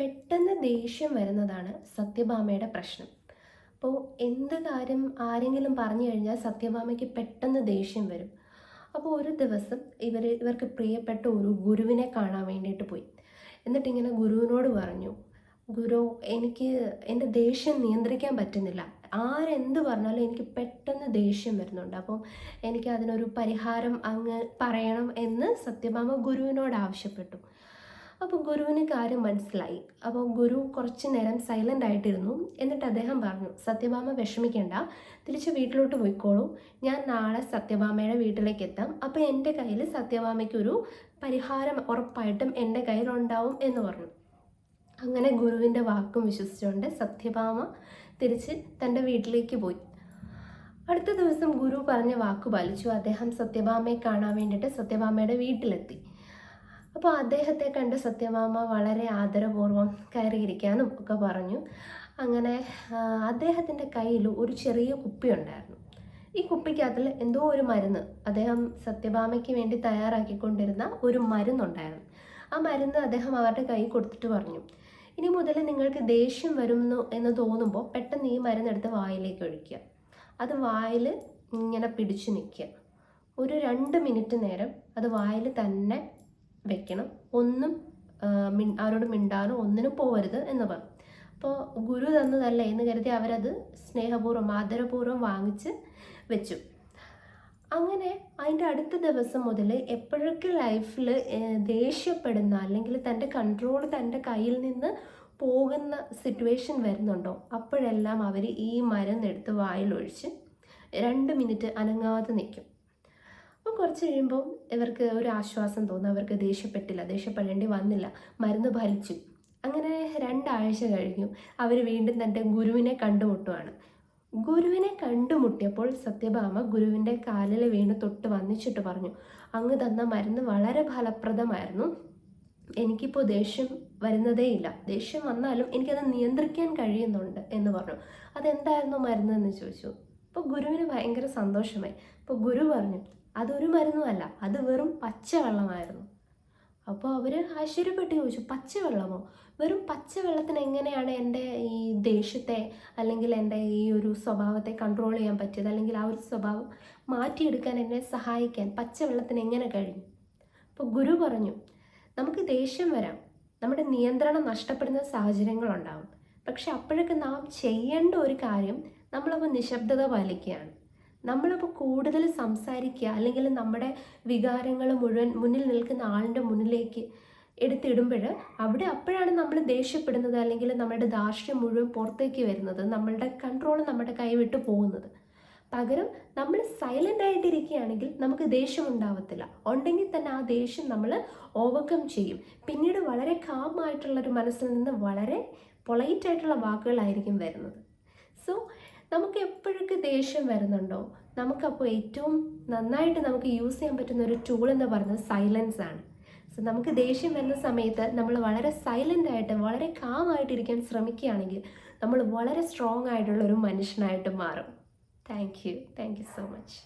പെട്ടെന്ന് ദേഷ്യം വരുന്നതാണ് സത്യഭാമയുടെ പ്രശ്നം. അപ്പോൾ എന്ത് കാര്യം ആരെങ്കിലും പറഞ്ഞു കഴിഞ്ഞാൽ സത്യഭാമയ്ക്ക് പെട്ടെന്ന് ദേഷ്യം വരും. അപ്പോൾ ഒരു ദിവസം ഇവർ ഇവർക്ക് പ്രിയപ്പെട്ട ഒരു ഗുരുവിനെ കാണാൻ വേണ്ടിയിട്ട് പോയി. എന്നിട്ട് ഇങ്ങനെ ഗുരുവിനോട് പറഞ്ഞു ഗുരു എനിക്ക് എന്റെ ദേഷ്യം നിയന്ത്രിക്കാൻ പറ്റുന്നില്ല. ആരെന്ത് പറഞ്ഞാലും എനിക്ക് പെട്ടെന്ന് ദേഷ്യം വരുന്നുണ്ട്. അപ്പം എനിക്ക് അതിനൊരു പരിഹാരം അങ്ങ് പറയണം എന്ന് സത്യഭാമ ഗുരുവിനോട് ആവശ്യപ്പെട്ടു. അപ്പോൾ ഗുരുവിന് കാര്യം മനസ്സിലായി. അപ്പോൾ ഗുരു കുറച്ച് നേരം സൈലന്റ് ആയിട്ടിരുന്നു. എന്നിട്ട് അദ്ദേഹം പറഞ്ഞു സത്യഭാമ വിഷമിക്കേണ്ട. തിരിച്ച് വീട്ടിലോട്ട് പോയിക്കോളൂ. ഞാൻ നാളെ സത്യഭാമയുടെ വീട്ടിലേക്ക് എത്താം. അപ്പോൾ എന്റെ കയ്യിൽ സത്യഭാമയ്ക്കൊരു പരിഹാരം ഉറപ്പായിട്ടും എന്റെ കയ്യിലുണ്ടാവും എന്ന് പറഞ്ഞു. അങ്ങനെ ഗുരുവിന്റെ വാക്കും വിശ്വസിച്ചുകൊണ്ട് സത്യഭാമ തിരിച്ച് തന്റെ വീട്ടിലേക്ക് പോയി. അടുത്ത ദിവസം ഗുരു പറഞ്ഞ വാക്ക് പാലിച്ചു. അദ്ദേഹം സത്യഭാമയെ കാണാൻ വേണ്ടിയിട്ട് സത്യഭാമയുടെ വീട്ടിലെത്തി. അപ്പോൾ അദ്ദേഹത്തെ കണ്ട് സത്യഭാമ വളരെ ആദരപൂർവം കയറിയിരിക്കാനും ഒക്കെ പറഞ്ഞു. അങ്ങനെ അദ്ദേഹത്തിന്റെ കയ്യിൽ ഒരു ചെറിയ കുപ്പി ഉണ്ടായിരുന്നു. ഈ കുപ്പിക്കകത്തിൽ എന്തോ ഒരു മരുന്ന് അദ്ദേഹം സത്യഭാമയ്ക്ക് വേണ്ടി തയ്യാറാക്കിക്കൊണ്ടിരുന്ന ഒരു മരുന്നുണ്ടായിരുന്നു. ആ മരുന്ന് അദ്ദേഹം അവരുടെ കൈ കൊടുത്തിട്ട് പറഞ്ഞു. ഇനി മുതൽ നിങ്ങൾക്ക് ദേഷ്യം വരുന്നു എന്ന് തോന്നുമ്പോൾ പെട്ടെന്ന് ഈ മരുന്നെടുത്ത് വായിലേക്ക് ഒഴിക്കുക. അത് വായിൽ ഇങ്ങനെ പിടിച്ചു നിൽക്കുക. ഒരു രണ്ട് മിനിറ്റ് നേരം അത് വായിൽ തന്നെ വെക്കണം. ഒന്നും മിൺ ആരോട് മിണ്ടാനോ ഒന്നിനും പോകരുത് എന്ന് പറഞ്ഞു. അപ്പോൾ ഗുരു തന്നതല്ല എന്ന് കരുതി അവരത് സ്നേഹപൂർവം ആദരപൂർവം വാങ്ങിച്ച് വെച്ചു. അങ്ങനെ അതിന്റെ അടുത്ത ദിവസം മുതൽ എപ്പോഴൊക്കെ ലൈഫിൽ ദേഷ്യപ്പെടുന്ന അല്ലെങ്കിൽ തന്റെ കൺട്രോൾ തന്റെ കയ്യിൽ നിന്ന് പോകുന്ന സിറ്റുവേഷൻ വരുന്നുണ്ടോ അപ്പോഴെല്ലാം അവർ ഈ മരുന്നെടുത്ത് വായിലൊഴിച്ച് രണ്ട് മിനിറ്റ് അനങ്ങാതെ നിൽക്കും. അപ്പോൾ കുറച്ച് കഴിയുമ്പോൾ ഇവർക്ക് ഒരു ആശ്വാസം തോന്നും. അവർക്ക് ദേഷ്യപ്പെട്ടില്ല. ദേഷ്യപ്പെടേണ്ടി വന്നില്ല. മരുന്ന് ഫലിച്ചു അങ്ങനെ രണ്ടാഴ്ച കഴിഞ്ഞു. അവർ വീണ്ടും തന്റെ ഗുരുവിനെ കണ്ടുമുട്ടുവാണ്. ഗുരുവിനെ കണ്ടുമുട്ടിയപ്പോൾ സത്യഭാമ ഗുരുവിന്റെ കാലിൽ വീണ് തൊട്ട് വന്നിച്ചിട്ട് പറഞ്ഞു അങ്ങ് തന്ന മരുന്ന് വളരെ ഫലപ്രദമായിരുന്നു. എനിക്കിപ്പോൾ ദേഷ്യം വരുന്നതേയില്ല. ദേഷ്യം വന്നാലും എനിക്കത് നിയന്ത്രിക്കാൻ കഴിയുന്നുണ്ട് എന്ന് പറഞ്ഞു. അതെന്തായിരുന്നു മരുന്നെന്ന് ചോദിച്ചു? അപ്പോൾ ഗുരുവിന് ഭയങ്കര സന്തോഷമായി. അപ്പോൾ ഗുരു പറഞ്ഞു അതൊരു മരുന്നുമല്ല അത് വെറും പച്ചവെള്ളമായിരുന്നു. അപ്പോൾ അവർ ആശ്ചര്യപ്പെട്ട് ചോദിച്ചു പച്ചവെള്ളമോ? വെറും പച്ചവെള്ളത്തിന് എങ്ങനെയാണ് എന്റെ ഈ ദേഷ്യത്തെ അല്ലെങ്കിൽ എന്റെ ഈ ഒരു സ്വഭാവത്തെ കൺട്രോൾ ചെയ്യാൻ പറ്റിയത്? അല്ലെങ്കിൽ ആ ഒരു സ്വഭാവം മാറ്റിയെടുക്കാൻ എന്നെ സഹായിക്കാൻ പച്ചവെള്ളത്തിന് എങ്ങനെ കഴിഞ്ഞു? അപ്പോൾ ഗുരു പറഞ്ഞു നമുക്ക് ദേഷ്യം വരാം. നമ്മുടെ നിയന്ത്രണം നഷ്ടപ്പെടുന്ന സാഹചര്യങ്ങളുണ്ടാവും. പക്ഷെ അപ്പോഴൊക്കെ നാം ചെയ്യേണ്ട ഒരു കാര്യം നമ്മളപ്പോൾ നിശബ്ദത പാലിക്കുകയാണ്. നമ്മളപ്പോൾ കൂടുതൽ സംസാരിക്കുക അല്ലെങ്കിൽ നമ്മുടെ വികാരങ്ങൾ മുഴുവൻ മുന്നിൽ നിൽക്കുന്ന ആളിന്റെ മുന്നിലേക്ക് എടുത്തിടുമ്പോൾ അവിടെ അപ്പോഴാണ് നമ്മൾ ദേഷ്യപ്പെടുന്നത് അല്ലെങ്കിൽ നമ്മുടെ ധാർഷ്ട്യം മുഴുവൻ പുറത്തേക്ക് വരുന്നത് നമ്മളുടെ കൺട്രോൾ നമ്മുടെ കൈവിട്ട് പോകുന്നത്. പകരം നമ്മൾ സൈലന്റ് ആയിട്ടിരിക്കുകയാണെങ്കിൽ നമുക്ക് ദേഷ്യം ഉണ്ടാവത്തില്ല. ഉണ്ടെങ്കിൽ തന്നെ ആ ദേഷ്യം നമ്മൾ ഓവർകം ചെയ്യും. പിന്നീട് വളരെ കാമായിട്ടുള്ളൊരു മനസ്സിൽ നിന്ന് വളരെ പൊളൈറ്റ് ആയിട്ടുള്ള വാക്കുകളായിരിക്കും വരുന്നത്. സോ നമുക്ക് എപ്പോഴൊക്കെ ദേഷ്യം വരുന്നുണ്ടോ? നമുക്കപ്പോൾ ഏറ്റവും നന്നായിട്ട് നമുക്ക് യൂസ് ചെയ്യാൻ പറ്റുന്ന ഒരു ടൂൾ എന്ന് പറയുന്നത് സൈലൻസ് ആണ്. സോ നമുക്ക് ദേഷ്യം വരുന്ന സമയത്ത് നമ്മൾ വളരെ സൈലന്റ് ആയിട്ട് വളരെ കാമായിട്ടിരിക്കാൻ ശ്രമിക്കുകയാണെങ്കിൽ നമ്മൾ വളരെ സ്ട്രോങ് ആയിട്ടുള്ള ഒരു മനുഷ്യനായിട്ട് മാറും. Thank you thank you so much